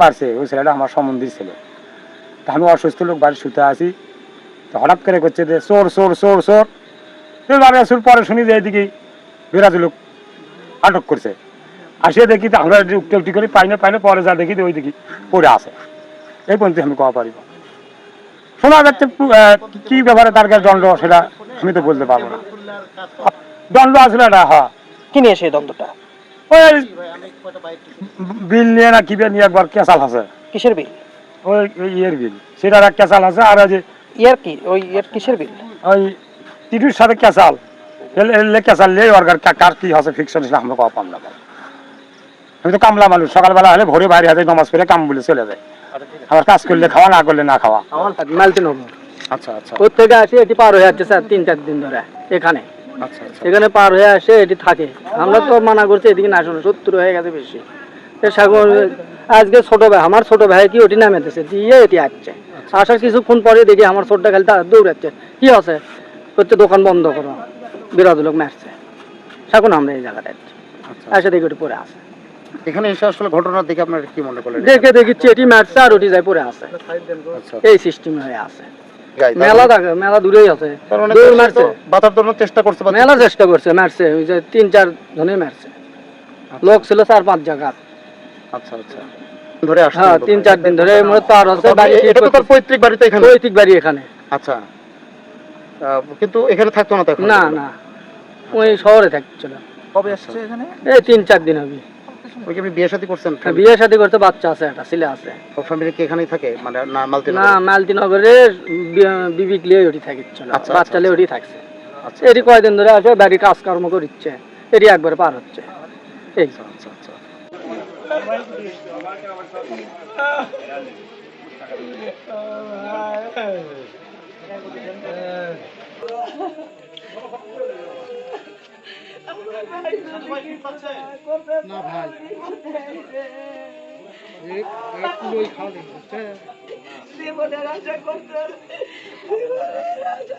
মারছে, ওই ছেলেটা আমার সম্বন্ধীর তা আমি অসুস্থ লোক বাড়ি শুতে আসি তো হঠাৎ করে করছে যে এবারে আসুর পরে শুনি যে বিরাজ লোক আটক করছে। আসিয়ে দেখি তো আমরা উঠতে উঠি করে পরে যা দেখি ওই দেখি পড়ে আছে। এই পর্যন্ত আমি কওয়া পারিব। শোনা যাচ্ছে কি ব্যাপারে তার কাছে দণ্ড, সেটা আমি তো বলতে পারব না। দণ্ড আসলে এটা? হ্যাঁ। কি নিয়ে সেই দ্বন্দ্বটা? ওই বিল নিয়ে না কি নিয়ে একবার কেসাল আছে। কিসের বিল? ওই ইয়ের বিল। সেটার এক ক্যাসাল আছে আর যে ইয়ার কি? ওই ইয়ার কিসের বিল? ওই টিটুর সাথে ক্যাসাল। এলে নিয়ে ওর কার কার কি আছে ফিকশন সেটা আমরা পাম না আমি তো কামলা মানুষ সকালবেলা হলে ভোরে বাইরে হাতে নমাজ পড়ে কাম বলে চলে যায়। আবার কাজ করলে খাওয়া না করলে না খাওয়া। আচ্ছা আচ্ছা। ওর থেকে আসে এটি পার হয়ে যাচ্ছে স্যার তিন চার দিন ধরে এখানে। আচ্ছা আচ্ছা এখানে পার হয়ে আসে এটি থাকে। আমরা তো মানা করছি এদিকে না শোনো সত্তর হয়ে গেছে বেশি। সাগর আজকে ছোট ভাই আমার ছোট ভাই কি ওটি নামেতেছে দিয়ে এটি আসছে আসার কিছুক্ষণ পরে দেখি আমার ছোটটা খালি দৌড়াচ্ছে। কি আছে? হচ্ছে দোকান বন্ধ করো। বিরোধী লোক মারছে। এখন আমরা এই জায়গাটা এসে দেখি ওটি পরে আছে। এখানে এসে আসলে ঘটনা দেখে আপনার কি মনে করলেন? দেখে দেখি এটি মারছে আর ওটি যায় পরে আছে। আচ্ছা। এই সিস্টেম হয়ে আছে। মেলা মানে- মেলা দূরেই আছে। তার মানে দৌড় সে মারছে। তো বাঁচার চেষ্টা করছে মেলা চেষ্টা করছে মারছে ওই যে তিন চার জনে মারছে। লোক ছিল চার পাঁচ জায়গা আচ্ছা আচ্ছা। ধরে আসছে হ্যাঁ তিন চার দিন ধরে মনে তো আর হচ্ছে বাড়ি এটা তো তার পৈতৃক বাড়িতে এখানে? পৈতৃক বাড়ি এখানে। আচ্ছা। কিন্তু এখানে থাকতো না তো এখন? না না। ওই শহরে থাকছিল। কবে আসছে এখানে? এই তিন চার দিন হবে। ওই কি আপনি বিয়ে শাদী করছেন? বিয়ে শাদী করতে বাচ্চা আছে একটা ছেলে আছে। ফ্যামিলি কি এখানেই থাকে? মানে না মালতি না মালতি নগরে বিবিক লিয়ে ওটি থাকিছিল আচ্ছা, বাচ্চা লিয়ে ওটি থাকছে। আচ্ছা। এটি কয়দিন ধরে আছে বাড়ি কাজকর্ম করিচ্ছে। এটি একবার পার হচ্ছে। এই। আচ্ছা আচ্ছা। জীবনের আশা করতে জীবনের আশা